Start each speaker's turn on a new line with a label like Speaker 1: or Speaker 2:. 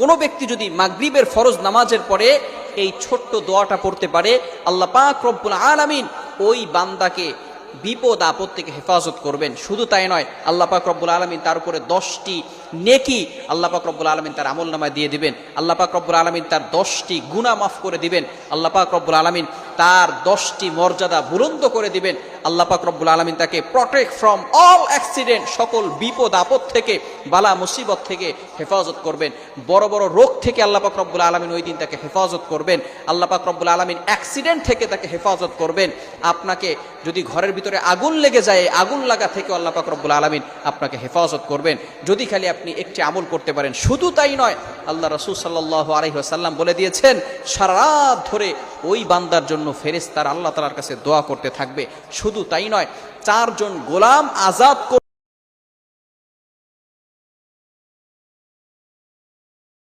Speaker 1: কোনো ব্যক্তি যদি মাগরিবের ফরজ নামাজের পরে এই ছোট্ট দোয়াটা পড়তে পারে, আল্লাহ পাক রব্বুল আলামিন ওই বান্দাকে বিপদ আপদ থেকে হেফাজত করবেন। শুধু তাই নয়, আল্লাহ পাক রব্বুল আলমিন তার উপরে দশটি নেকি আল্লাহ পাক রব্বুল আলমিন তার আমল নামায় দিয়ে দিবেন। আল্লাহ পাক রব্বুল আলমিন তার দশটি গুণা মাফ করে দিবেন। আল্লাহ পাক রব্বুল আলমিন তার দশটি মর্যাদা বুলন্দ করে দিবেন। আল্লাহ পাক রব্বুল আলমিন তাকে প্রটেক্ট ফ্রম অল অ্যাক্সিডেন্ট সকল বিপদ, আপদ থেকে, বালা, মুসিবত থেকে হেফাজত করবেন। বড় বড় রোগ থেকে আল্লাহ পাক রব্বুল আলমিন ওই দিন তাকে হেফাজত করবেন। আল্লাহ পাক রব্বুল আলমিন অ্যাক্সিডেন্ট থেকে তাকে হেফাজত করবেন। আপনাকে যদি ঘরের ভিতরে আগুন লেগে যায় আগুন লাগা থেকে আল্লাহ পাক রব্বুল আলমিন আপনাকে হেফাজত করবেন। যদি খালি আপনি একটি আমল করতে পারেন, শুধু তাই নয়, আল্লাহ রসুল সাল্লাহ আলহিহাসাল্লাম বলে দিয়েছেন, সারা রাত ধরে ওই বান্দার জন্য ফেরেস্তার আল্লাহ তালার কাছে দোয়া করতে থাকবে। শুধু তাই নয়, চারজন গোলাম আজাদ